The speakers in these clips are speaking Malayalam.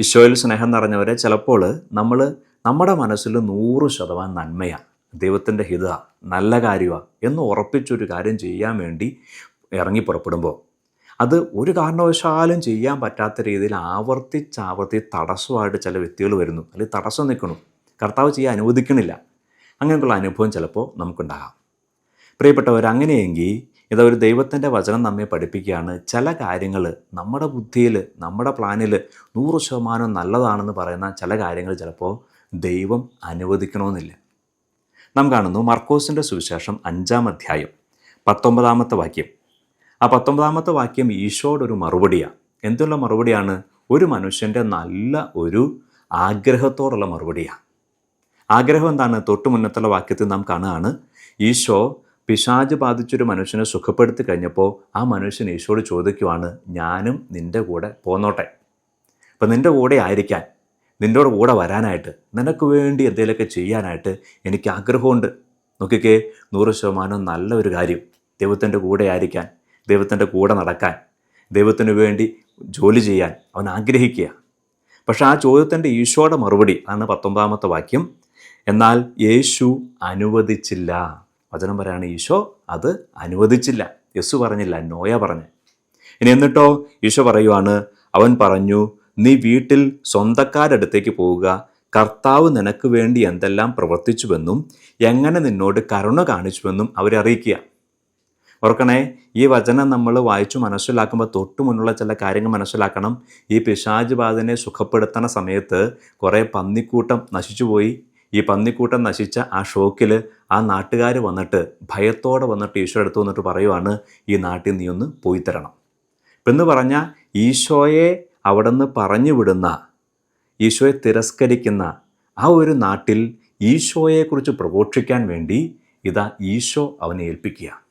ഈശോയിൽ സ്നേഹം നിറഞ്ഞവരെ ചിലപ്പോൾ നമ്മൾ നമ്മുടെ മനസ്സിൽ നൂറ് ശതമാനം നന്മയാണ് ദൈവത്തിന്റെ ഹിത നല്ല കാര്യമാണ് എന്ന് ഉറപ്പിച്ചൊരു കാര്യം ചെയ്യാൻ വേണ്ടി ഇറങ്ങി പുറപ്പെടുമ്പോൾ അത് ഒരു കാരണവശാലും ചെയ്യാൻ പറ്റാത്ത രീതിയിൽ ആവർത്തിച്ചാവർത്തി തടസ്സമായിട്ട് ചില വ്യക്തികൾ വരുന്നു. അല്ലെങ്കിൽ തടസ്സം നിൽക്കുന്നു. കർത്താവ് ചെയ്യാൻ അനുവദിക്കണില്ല. അങ്ങനെയുള്ള അനുഭവം ചിലപ്പോൾ നമുക്കുണ്ടാകാം. പ്രിയപ്പെട്ടവർ അങ്ങനെയെങ്കിൽ ഇതൊരു ദൈവത്തിന്റെ വചനം നമ്മെ പഠിപ്പിക്കുകയാണ്. ചില കാര്യങ്ങൾ നമ്മുടെ ബുദ്ധിയിൽ നമ്മുടെ പ്ലാനിൽ നൂറ് ശതമാനം നല്ലതാണെന്ന് പറയുന്ന ചില കാര്യങ്ങൾ ചിലപ്പോൾ ദൈവം അനുവദിക്കണമെന്നില്ല. നാം കാണുന്നു മർക്കോസിന്റെ സുവിശേഷം അഞ്ചാം അധ്യായം പത്തൊമ്പതാമത്തെ വാക്യം. ആ പത്തൊമ്പതാമത്തെ വാക്യം ഈശോയുടെ ഒരു മറുപടിയാണ് എന്തുള്ള മറുപടിയാണ്? ഒരു മനുഷ്യന്റെ നല്ല ഒരു ആഗ്രഹത്തോടുള്ള മറുപടിയാണ് ആഗ്രഹം എന്താണ്? തൊട്ടു മുന്നത്തുള്ള വാക്യത്തിൽ നാം കാണുകയാണ് ഈശോ പിശാജ് ബാധിച്ചൊരു മനുഷ്യനെ സുഖപ്പെടുത്തി കഴിഞ്ഞപ്പോൾ ആ മനുഷ്യൻ ഈശോട് ചോദിക്കുവാണ് ഞാനും നിന്റെ കൂടെ പോന്നോട്ടെ. അപ്പം നിന്റെ കൂടെ ആയിരിക്കാൻ നിന്റെ കൂടെ വരാനായിട്ട് നിനക്ക് വേണ്ടി എന്തെങ്കിലുമൊക്കെ ചെയ്യാനായിട്ട് എനിക്ക് ആഗ്രഹമുണ്ട്. നോക്കിക്കേ നൂറ് ശതമാനം നല്ല ഒരു കാര്യം. ദൈവത്തിന്റെ കൂടെ ആയിരിക്കാൻ ദൈവത്തിന്റെ കൂടെ നടക്കാൻ ദൈവത്തിന് വേണ്ടി ജോലി ചെയ്യാൻ അവൻ ആഗ്രഹിക്കുക. പക്ഷെ ആ ചോദ്യത്തിന്റെ ഈശോയുടെ മറുപടി ആണ് പത്തൊമ്പതാമത്തെ വാക്യം. എന്നാൽ യേശു അനുവദിച്ചില്ല. വചനം പറയാണ് ഈശോ അത് അനുവദിച്ചില്ല. യസ്സു പറഞ്ഞില്ല നോയ പറഞ്ഞ്. ഇനി എന്നിട്ടോ ഈശോ പറയുവാണ് അവൻ പറഞ്ഞു നീ വീട്ടിൽ സ്വന്തക്കാരടുത്തേക്ക് പോവുക. കർത്താവ് നിനക്ക് വേണ്ടി എന്തെല്ലാം പ്രവർത്തിച്ചുവെന്നും എങ്ങനെ നിന്നോട് കരുണ കാണിച്ചുവെന്നും അവരെ അറിയിക്കുക. ഓർക്കണേ ഈ വചനം നമ്മൾ വായിച്ചു മനസ്സിലാക്കുമ്പോൾ തൊട്ടു മുന്നുള്ള ചില കാര്യങ്ങൾ മനസ്സിലാക്കണം. ഈ പിശാജ് ബാധനെ സുഖപ്പെടുത്തണ സമയത്ത് കുറേ പന്നിക്കൂട്ടം നശിച്ചുപോയി. ഈ പന്നിക്കൂട്ടം നശിച്ച ആ ഷോക്കിൽ ആ നാട്ടുകാർ വന്നിട്ട് ഭയത്തോടെ വന്നിട്ട് ഈശോ എടുത്തു വന്നിട്ട് പറയുവാണ് ഈ നാട്ടിൽ നീ ഒന്ന് പോയി തരണം. ഇപ്പം എന്ന് പറഞ്ഞാൽ ഈശോയെ അവിടെ നിന്ന് പറഞ്ഞു വിടുന്ന ഈശോയെ തിരസ്കരിക്കുന്ന ആ ഒരു നാട്ടിൽ ഈശോയെക്കുറിച്ച് പ്രഘോഷിക്കാൻ വേണ്ടി ഇതാ ഈശോ അവനെ ഏൽപ്പിക്കുക.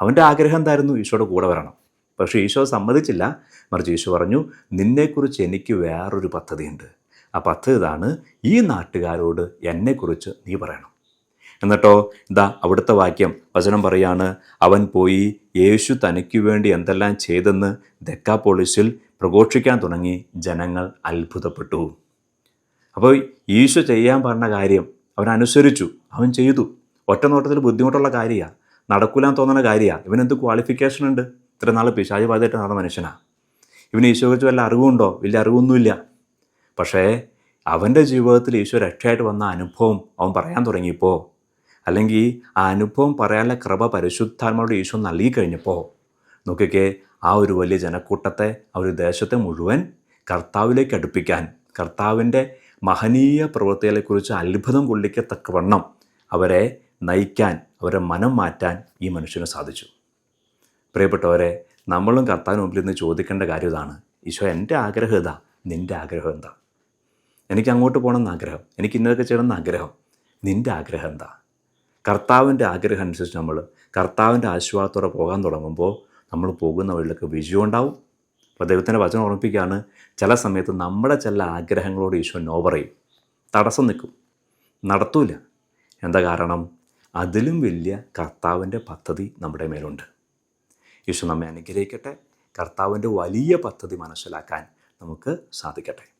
അവന്റെ ആഗ്രഹം എന്തായിരുന്നു? ഈശോയുടെ കൂടെ വരണം. പക്ഷേ ഈശോ സമ്മതിച്ചില്ല. മറിച്ച് ഈശോ പറഞ്ഞു നിന്നെക്കുറിച്ച് എനിക്ക് വേറൊരു പദ്ധതിയുണ്ട്. ആ അത് ഇതാണ് ഈ നാട്ടുകാരോട് എന്നെക്കുറിച്ച് നീ പറയണം. എന്നിട്ടോ ഇതാ അവിടുത്തെ വാക്യം. വചനം പറയാണ് അവൻ പോയി യേശു തനിക്ക് വേണ്ടി എന്തെല്ലാം ചെയ്തെന്ന് ദക്കാപോളിസിൽ പ്രഘോഷിക്കാൻ തുടങ്ങി ജനങ്ങൾ അത്ഭുതപ്പെട്ടു. അപ്പോൾ ഈശോ ചെയ്യാൻ പറഞ്ഞ കാര്യം അവൻ അനുസരിച്ചു അവൻ ചെയ്തു. ഒറ്റ നോട്ടത്തിൽ ബുദ്ധിമുട്ടുള്ള കാര്യമാണ് നടക്കൂലാൻ തോന്നുന്ന കാര്യമാണ് ഇവനെന്ത് ക്വാളിഫിക്കേഷൻ ഉണ്ട്? ഇത്ര നാൾ പിശാചി ബാധയായിട്ട് നടന്ന മനുഷ്യനാണ് ഇവന് ഈശോയെക്കുറിച്ച് വല്ല അറിവുണ്ടോ? വലിയ അറിവൊന്നുമില്ല. പക്ഷേ അവന്റെ ജീവിതത്തിൽ ഈശോ രക്ഷയായിട്ട് വന്ന അനുഭവം അവൻ പറയാൻ തുടങ്ങിയപ്പോൾ അല്ലെങ്കിൽ ആ അനുഭവം പറയാനുള്ള കൃപ പരിശുദ്ധാത്മാവോട് ഈശോ നൽകി കഴിഞ്ഞപ്പോൾ നോക്കിക്കേ ആ ഒരു വലിയ ജനക്കൂട്ടത്തെ ആ ഒരു ദേശത്തെ മുഴുവൻ കർത്താവിലേക്ക് അടുപ്പിക്കാൻ കർത്താവിന്റെ മഹനീയ പ്രവൃത്തികളെക്കുറിച്ച് അത്ഭുതം കൊള്ളിക്കത്തക്കവണ്ണം അവരെ നയിക്കാൻ അവരെ മനം മാറ്റാൻ ഈ മനുഷ്യന് സാധിച്ചു. പ്രിയപ്പെട്ടവരെ നമ്മളും കർത്താവിന് മുമ്പിൽ നിന്ന് ചോദിക്കേണ്ട കാര്യം ഇതാണ്. ഈശോ എന്റെ ആഗ്രഹം ഇതാ നിന്റെ ആഗ്രഹം എന്താ? എനിക്ക് അങ്ങോട്ട് പോകണമെന്ന് ആഗ്രഹം എനിക്ക് ഇന്നതൊക്കെ ചെയ്യണമെന്ന് ആഗ്രഹം. നിന്റെ ആഗ്രഹം എന്താ? കർത്താവിന്റെ ആഗ്രഹം അനുസരിച്ച് നമ്മൾ കർത്താവിന്റെ ആശ്വാസത്തോടെ പോകാൻ തുടങ്ങുമ്പോൾ നമ്മൾ പോകുന്ന വഴിയിലൊക്കെ വിജയം ഉണ്ടാവും. അപ്പോൾ ദൈവത്തിന്റെ വചനം ഓർമ്മിപ്പിക്കുകയാണ് ചില സമയത്ത് നമ്മുടെ ചില ആഗ്രഹങ്ങളോട് ഈശോ നോ പറയും. തടസ്സം നിൽക്കും. നടത്തൂല. എന്താ കാരണം? അതിലും വലിയ കർത്താവിന്റെ പദ്ധതി നമ്മുടെ മേലുണ്ട്. ഈശോ നമ്മെ അനുഗ്രഹിക്കട്ടെ. കർത്താവിന്റെ വലിയ പദ്ധതി മനസ്സിലാക്കാൻ നമുക്ക് സാധിക്കട്ടെ.